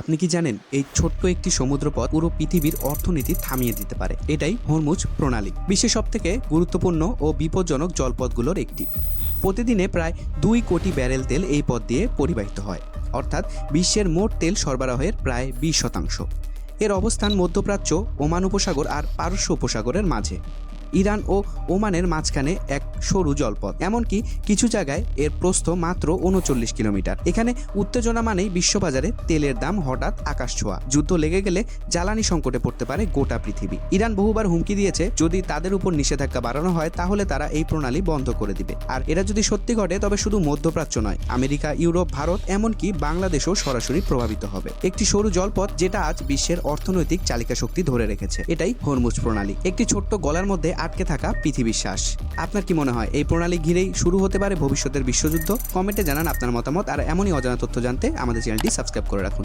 আপনি কি জানেন, এই ছোট্ট একটি সমুদ্রপথ পুরো পৃথিবীর অর্থনীতি থামিয়ে দিতে পারে? এটাই হরমুজ প্রণালী। বিশ্বের সবথেকে গুরুত্বপূর্ণ ও বিপজ্জনক জলপথগুলোর একটি। প্রতিদিনে প্রায় দুই কোটি ব্যারেল তেল এই পথ দিয়ে পরিবাহিত হয়। অর্থাৎ বিশ্বের মোট তেল সরবরাহের প্রায় বিশ শতাংশ। এর অবস্থান মধ্যপ্রাচ্য, ওমান উপসাগর আর পারস্য উপসাগরের মাঝে। ইরান ও ওমানের মাঝখানে এক সরু জলপথ। এমনকি কিছু জায়গায় এর প্রস্থ মাত্র উনচল্লিশ কিলোমিটার। এখানে উত্তেজনা মানেই বিশ্ববাজারে তেলের দাম হঠাৎ আকাশ ছোঁয়া। যুদ্ধ লেগে গেলে জ্বালানি সংকটে পড়তে পারে গোটা পৃথিবী। ইরান বহুবার হুমকি দিয়েছে, যদি তাদের উপর নিষেধাজ্ঞা বাড়ানো হয়, তাহলে তারা এই প্রণালী বন্ধ করে দিবে। আর এটা যদি সত্যি ঘটে, তবে শুধু মধ্যপ্রাচ্য নয়, আমেরিকা, ইউরোপ, ভারত, এমনকি বাংলাদেশও সরাসরি প্রভাবিত হবে। একটি সরু জলপথ, যেটা আজ বিশ্বের অর্থনৈতিক চালিকা শক্তি ধরে রেখেছে। এটাই হরমুজ প্রণালী। একটি ছোট্ট গলার মধ্যে আটকে থাকা পৃথিবীর শ্বাস। আপনার কি মনে হয়, এই প্রণালী ঘিরেই শুরু হতে পারে ভবিষ্যতের বিশ্বযুদ্ধ? কমেন্টে জানান আপনার মতামত, আর এমনই অজানা তথ্য জানতে আমাদের চ্যানেলটি সাবস্ক্রাইব করে রাখুন।